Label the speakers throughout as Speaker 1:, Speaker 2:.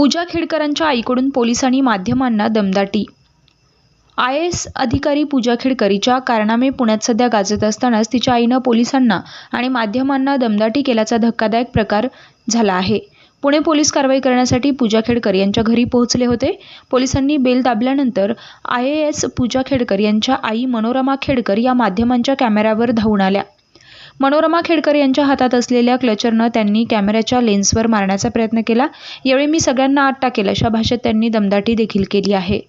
Speaker 1: पूजा खेडकरांच्या आईकडून पोलिसांनी माध्यमांना दमदाटी. आय एस अधिकारी पूजा खेडकरीच्या कारनामे पुण्यात सध्या गाजत असतानाच तिच्या आईनं पोलिसांना आणि माध्यमांना दमदाटी केल्याचा धक्कादायक प्रकार झाला आहे. पुणे पोलीस कारवाई करण्यासाठी पूजा खेडकर यांच्या घरी पोहोचले होते. पोलिसांनी bell दाबल्यानंतर I A S Pooja Khedkar यांच्या आई मनोरमा खेडकर या माध्यमांच्या कॅमेऱ्यावर धावून आल्या. मनोरमा खेडकर यांच्या हातात असलेल्या क्लचरनं त्यांनी कॅमेऱ्याच्या लेन्सवर मारण्याचा प्रयत्न केला. यावेळी मी सगळ्यांना आट्टा केला. अशा भाषेत त्यांनी दमदाटी देखील केली आहे.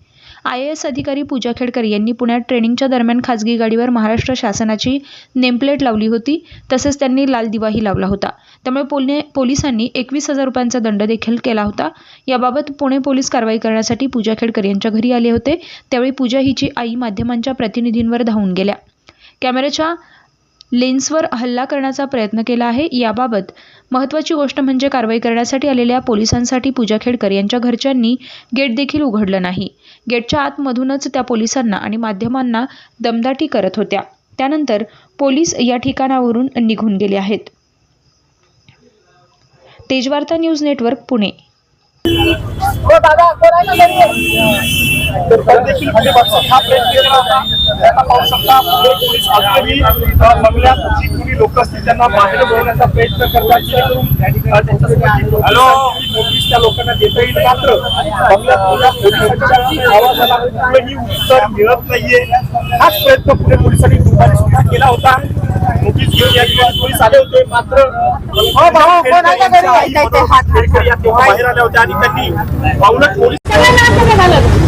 Speaker 1: आय ए एस अधिकारी पूजा खेडकर यांनी पुण्यात ट्रेनिंगच्या दरम्यान खाजगी गाडीवर महाराष्ट्र शासनाची नेमप्लेट लावली होती. तसेच त्यांनी लाल दिवाही लावला होता. त्यामुळे पुणे पोलिसांनी एकवीस हजार रुपयांचा दंड देखील केला होता. याबाबत पुणे पोलीस कारवाई करण्यासाठी पूजा खेडकर यांच्या घरी आले होते. त्यावेळी पूजा हिची आई माध्यमांच्या प्रतिनिधींवर धावून गेल्या. कॅमेऱ्याच्या लेन्सवर हल्ला करण्याचा प्रयत्न केला आहे. याबाबत महत्त्वाची गोष्ट म्हणजे कारवाई करण्यासाठी आलेल्या पोलिसांसाठी पूजा खेडकर यांच्या घरच्यांनी गेट देखील उघडलं नाही. गेटच्या आतमधूनच त्या पोलिसांना आणि माध्यमांना दमदाटी करत होत्या. त्यानंतर पोलीस या ठिकाणावरून निघून गेले आहेत. Tejvarta news network Pune.
Speaker 2: तर देखील अलिबागचा हा प्रयत्न केला होता आता पाहू शकता पुणे पोलीस अजूनही बंगल्यात जी कुणी लोक असतील त्यांना बाहेर बोलण्याचा प्रयत्न करतात जेणेकरून त्यांच्यासोबत जी पोलिसांची नोटीस त्या लोकांना देता येईल मात्र। बंगल्यात पोलिसांच्या आवाजाला कुठलंही उत्तर मिळत नाहीये हाच प्रयत्न पुणे पोलिसांनी दुपारी सुद्धा केला होता नोटीस घेऊन या ठिकाणी पोलीस आले होते मात्र। खेडकर यांच्या आई मनोरमा खेडकर या तेव्हा बाहेर आल्या होत्या आणि त्यांनी पावलं पोलीस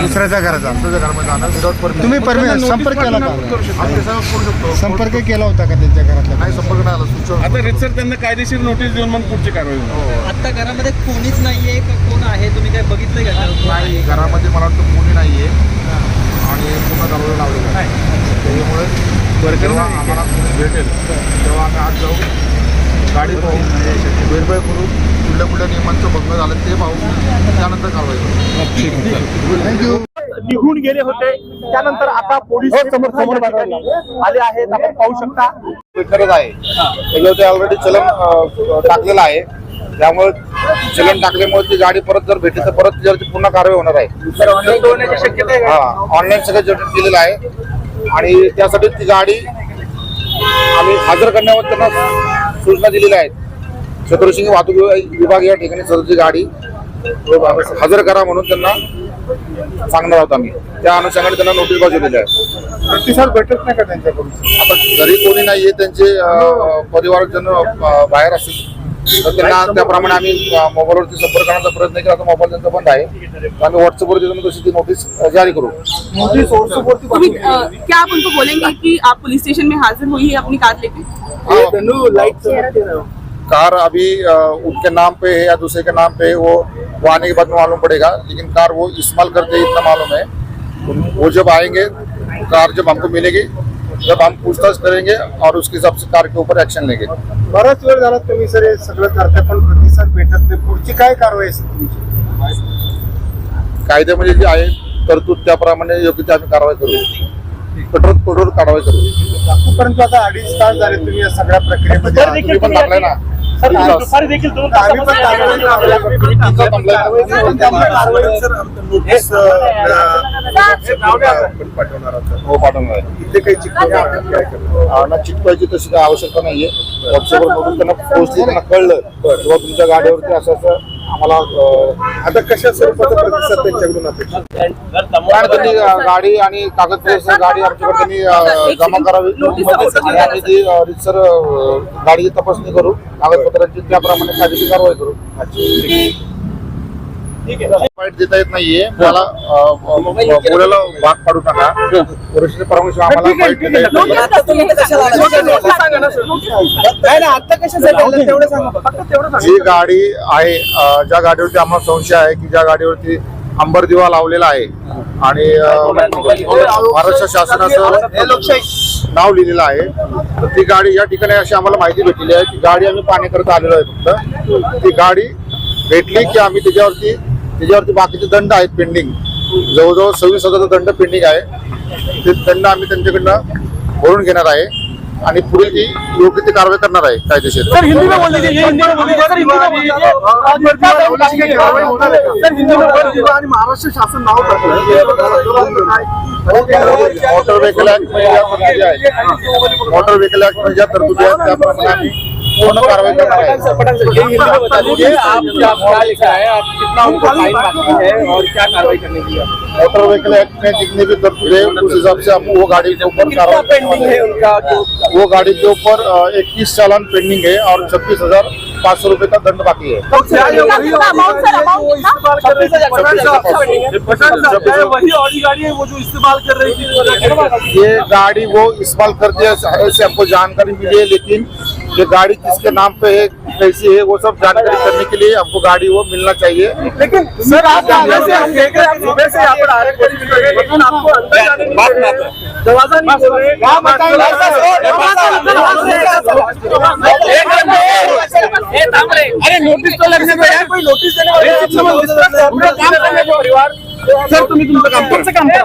Speaker 3: दुसऱ्याच्या घराचा. तुम्ही परमिशन संपर्क केला का? संपर्क केला होता का त्यांच्या घरातल्या
Speaker 4: नाही संपर्क नाही आला. सूचना
Speaker 5: आता रितसर त्यांना कायदेशीर नोटीस देऊन मग पुढची कारवाई होणार
Speaker 6: आता घरामध्ये कोणीच नाहीये का कोण आहे? तुम्ही काय बघितलंय का?
Speaker 4: नाही घरामध्ये मला वाटतं कोणी नाहीये. आणि पूर्ण दरवाजा लावलेला आहे. त्याच्यामुळे जेव्हा आम्हाला भेटेल? तेव्हा आम्ही आज जाऊ. गाडी पाहू. व्हेरीफाय करू. कुठल्या कुठल्या नियमांचं भंग झालं ते पाहू त्यानंतर कारवाई करू. थँक्यू
Speaker 2: निघून गेले होते. त्यानंतर आता पोलीस समोर आले आहेत. आपण पाहू शकता.
Speaker 4: करत आहे. त्याच्यावरती ऑलरेडी चलन टाकलेलं आहे. त्यामुळे चलन टाकल्यामुळे ती गाडी परत जर भेटली तर परत त्याच्यावरती पुन्हा कारवाई होणार आहे.
Speaker 2: शक्यता आहे
Speaker 4: हा ऑनलाईन सगळं जनरेट केलेलं आहे. आणि त्यासाठी ती गाडी आम्ही हजर करण्यावर त्यांना सूचना दिलेल्या आहेत. छत्रसिंग वाहतूक विभाग- विभाग या ठिकाणी सदरची गाडी हजर करा म्हणून त्यांना सांगणार आहोत आम्ही. त्या अनुषंगाने त्यांना नोटीस बजावलेली आहे.
Speaker 3: प्रतिसाद भेटत नाही का त्यांच्याकडून?
Speaker 4: आता घरी कोणी नाहीये त्यांचे परिवारजन बाहेर असतील. तर त्यांना त्याप्रमाणे आम्ही मोबाईलवरती संपर्क करण्याचा प्रयत्न केला. तर मोबाईल त्यांचा बंद आहे. आम्ही व्हॉट्सअपवर देतो तशी ती नोटीस जारी करू.
Speaker 2: नोटीस व्हॉट्सअपवरती
Speaker 7: तुम्ही क्या आप उनको बोलेंगे कि आप पुलिस स्टेशन में हाजिर हुई अपनी कार लेके?
Speaker 4: कार अभी उनके नाम पे है या दूसरे के नाम पे है वो वो आने के बाद में मालूम पड़ेगा लेकिन कार वो इस्तेमाल करते हैं इतना मालूम है। वो जब आएंगे कार जब हमको मिलेगी जब हम पूछताछ करेंगे और उसके हिसाब से कार के ऊपर एक्शन लेंगे।
Speaker 3: बराच वेळ झाला तुम्ही सर हे सगळं करताय पण प्रतिसाद भेटत नाही. पुढची काय कारवाई असेल तुमची?
Speaker 4: कायद्यामध्ये जे आहे तरतूद त्याप्रमाणे योग्य ते आम्ही कारवाई करू. कठोर कठोर कारवाई करू.
Speaker 3: परंतु आता अडीच तास झाले तुम्ही या सगळ्या प्रक्रियेमध्ये
Speaker 4: पण टाकलाय ना.
Speaker 2: दुपारी देखील दोन
Speaker 4: चिटकवायची तशी काही आवश्यकता नाहीये. व्हॉट्सअपवर बघून त्यांना पोहोचली त्यांना कळलं. किंवा तुमच्या गाडीवरती असं असं आम्हाला
Speaker 3: आता कशा स्वरूपाचा प्रतिसाद त्यांच्याकडून अपेक्षित?
Speaker 4: कारण त्यांनी अं, गाडी आणि कागदपत्र गाडी आमच्याकडे त्यांनी जमा करावी. आणि आम्ही ती रितसर गाडीची तपासणी करू. कागदपत्रांची त्याप्रमाणे कायदेशीर कारवाई करू. वाईट देता येत नाहीये. मला भाग पाडू नका वरिष्ठ परमेश्वर आम्हाला वाईट देता येत नाही. जी गाडी आहे ज्या गाडीवरती आम्हाला संशय आहे की ज्या गाडीवरती अंबर दिवा लावलेला आहे आणि महाराष्ट्र शासनाचं नाव लिहिलेलं आहे तर ती गाडी या ठिकाणी अशी आम्हाला माहिती भेटलेली आहे की गाडी आम्ही पाहण्याकरता आलेलो आहे फक्त. ती गाडी भेटली की आम्ही त्याच्यावरती त्याच्यावरती बाकीचे दंड आहेत पेंडिंग जवळजवळ सव्वीस हजारचा दंड पेंडिंग आहे. ते दंड आम्ही त्यांच्याकडनं भरून घेणार आहे. आणि पुढील ती योग्य ती कारवाई करणार आहे कायदेशीर.
Speaker 3: महाराष्ट्र शासन नाव
Speaker 4: मोटर व्हेकल ऍक्ट आहेत मोटर व्हेकल ऍक्ट ज्या तरतुदी आहेत त्याप्रमाणे आम्ही करणार आहे
Speaker 2: ये आप क्या क्या लिखा है आप कितना उनको फाइन बाकी है। और क्या कार्रवाई करने की है?
Speaker 4: मोटर व्हीकल एक्ट में जितनी भी तरतुद है उस हिसाब से वो गाड़ी के ऊपर कार्रवाई
Speaker 2: पेंडिंग है उनका जो
Speaker 4: वो गाड़ी के ऊपर इक्कीस चालान पेंडिंग है और छब्बीस हज़ार पाँच सौ रुपये का दंड बाकी है।
Speaker 7: अमाउंट सर अमाउंट
Speaker 2: वही ऑडी गाड़ी वो इस्तेमाल कर रही थी।
Speaker 4: ये गाड़ी वो इस्तेमाल करती है ऐसे हमको जानकारी मिली है लेकिन ये गाड़ी किसके नाम पे है कैसी है वो सब जानकारी करने के लिए आपको गाड़ी वो मिलना चाहिए।
Speaker 2: लेकिन सर आप सुबह से हम देख रहे हैं सुबह यहाँ पर आ रहे आपको। दरवाज़ा हैं। अरे नोटीस तो लगने पे यार कोई नोटीस देने वाले पूरा काम करने को परिवार। सर तुम्ही तुमचं काम तुमचं काम करा।